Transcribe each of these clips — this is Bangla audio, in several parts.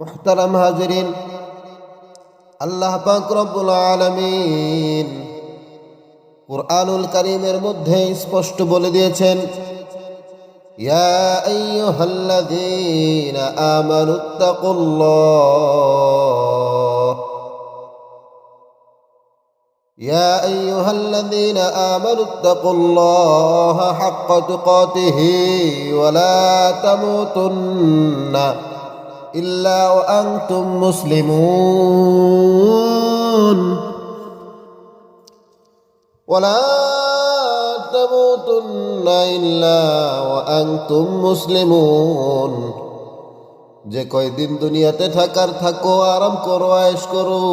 মোহতারাম হাজরিন আল্লাহ পাক রব্বুল আলামিন কুরআনুল কারীমের মধ্যে স্পষ্ট বলে দিয়েছেন ইয়া আইয়ুহাল্লাযীনা আমানুত্তাকুল্লাহ يا أيها الذين آمنوا اتقوا الله حق تقاته ولا تموتن إلا وأنتم مسلمون ولا تموتن إلا وأنتم مسلمون যে কয়দিন দুনিয়াতে থাকার থাকো আরাম করো আয়েশ করো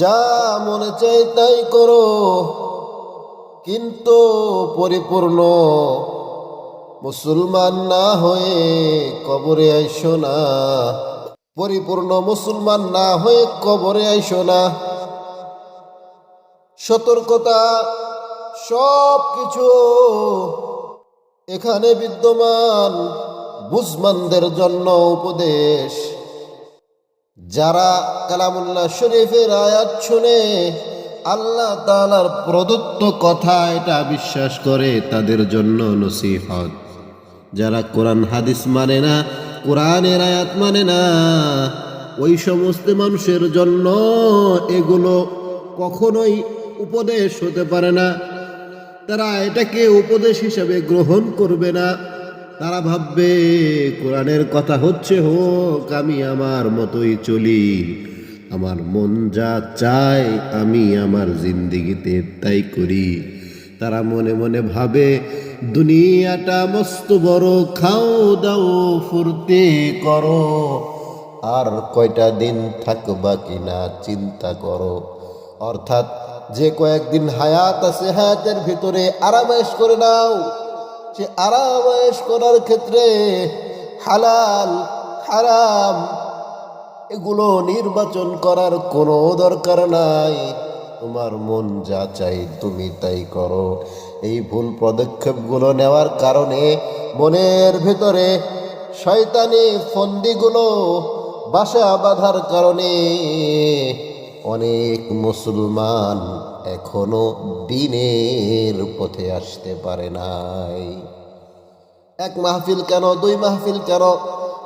যা মনে চাই তাই করো কিন্তু পরিপূর্ণ মুসলমান না হয়ে কবরে আইসো না। পরিপূর্ণ মুসলমান না হয়ে কবরে আইসো না। সতর্কতা সব কিছু এখানে বিদ্যমান বুঝমানদের জন্য উপদেশ। যারা কালামুল্লাহ শরীফের আয়াত শুনে আল্লাহ তালার প্রদত্ত কথা এটা বিশ্বাস করে তাদের জন্য নসিহত। যারা কোরআন, হাদিস মানে না, কোরআনের আয়াত মানে না, ওই সমস্ত মানুষের জন্য এগুলো কখনোই উপদেশ হতে পারে না। তারা এটাকে উপদেশ হিসাবে গ্রহণ করবে না। তারা ভাববে, কোরআনের কথা হচ্ছে হোক, আমি আমার মতোই চলি। আমার মন যা চায়, আমি আমার জিন্দিগিতে তাই করি। তারা মনে মনে ভাবে, দুনিয়াটা মস্ত বড়, খাও দাও, ফুর্তি করো। আর কয়টা দিন থাকবা কিনা চিন্তা করো। অর্থাৎ যে কয়েকদিন হায়াত আছে, হায়াতের ভিতরে আরামায়েশ করে নাও। সে আরামায়েশ করার ক্ষেত্রে হালাল, হারাম, এগুলো নির্বাচন করার কোনো দরকার নাই। তোমার মন যা চাই তুমি তাই করো। এই ভুল পদক্ষেপগুলো নেওয়ার কারণে মনের ভিতরে শয়তানি ফন্দিগুলো বাসা বাঁধার কারণে অনেক মুসলমান এখনও দিনের পথে আসতে পারে নাই। এক মাহফিল কেন, দুই মাহফিল কেন?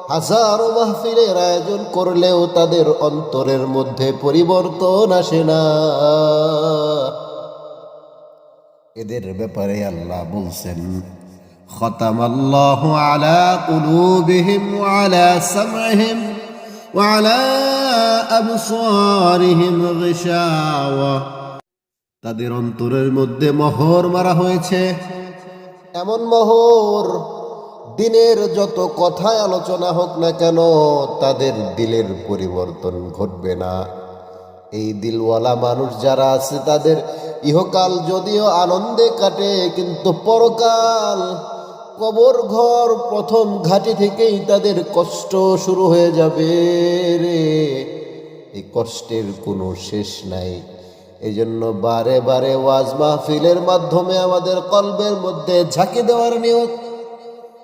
হাজারো মাহফিলের আয়োজন করলেও তাদের অন্তরের মধ্যে পরিবর্তন আসে না এদের ব্যাপারে আল্লাহ বলছেন ختم الله على قلوبهم وعلى سمعهم وعلى أبصارهم غشاوة তাদের অন্তরের মধ্যে মোহর মারা হয়েছে এমন মোহর দিনের যত কথায় আলোচনা হোক না কেন, তাদের দিলের পরিবর্তন ঘটবে না। এই দিলওয়ালা মানুষ যারা আছে, তাদের ইহকাল যদিও আনন্দে কাটে, কিন্তু পরকাল, কবর ঘর প্রথম ঘাটি থেকেই তাদের কষ্ট শুরু হয়ে যাবে রে। এই কষ্টের কোনো শেষ নাই। এই জন্য বারে বারে ওয়াজ মাহফিলের মাধ্যমে আমাদের কলবের মধ্যে ঝাঁকি দেওয়ার নিয়ত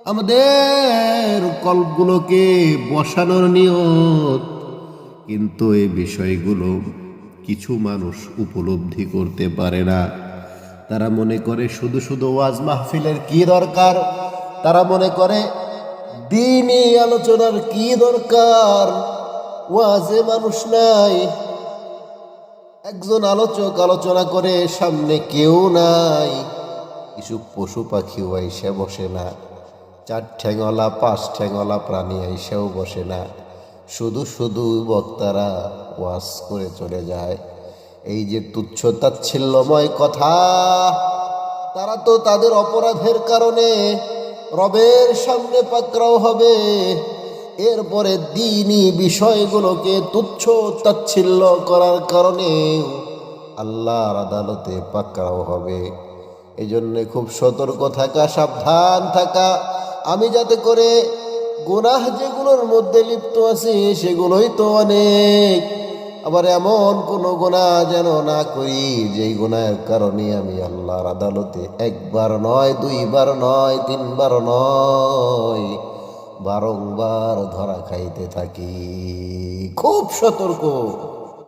আমাদের কল্পগুলোকে বসানোর নিয়ত। কিন্তু এই বিষয়গুলো কিছু মানুষ উপলব্ধি করতে পারে না। তারা মনে করে শুধু শুধু ওয়াজ মাহফিলের কি দরকার? তারা মনে করে দিনই আলোচনার কি দরকার? ওয়াজে মানুষ নাই। একজন আলোচক আলোচনা করে সামনে কেউ নাই। কিছু পশু পাখিও আইসে বসে না। চার ঠ্যাংওয়ালা পাঁচ ঠ্যাংওয়ালা প্রাণী এসেও বসে না। শুধু শুধু বক্তারা ওয়াজ করে চলে যায়। এই যে তুচ্ছ তাচ্ছিল্যময় কথা, তারা তো তাদের অপরাধের কারণে রবের সামনে পাকড়াও হবে। এরপরে দিনই বিষয়গুলোকে তুচ্ছ তাচ্ছিল্য করার কারণে আল্লাহর আদালতে পাকড়াও হবে। এই জন্যে খুব সতর্ক থাকা, সাবধান থাকা আমি যাতে করে গুনাহ যেগুলোর মধ্যে লিপ্ত আছি, সেগুলোই তো অনেক। আবার এমন কোনো গুণা যেন না করি, যেই গুণার কারণে আমি আল্লাহর আদালতে একবার নয়, দুইবার নয়, তিনবার নয়, বারংবার ধরা খাইতে থাকি। খুব সতর্ক।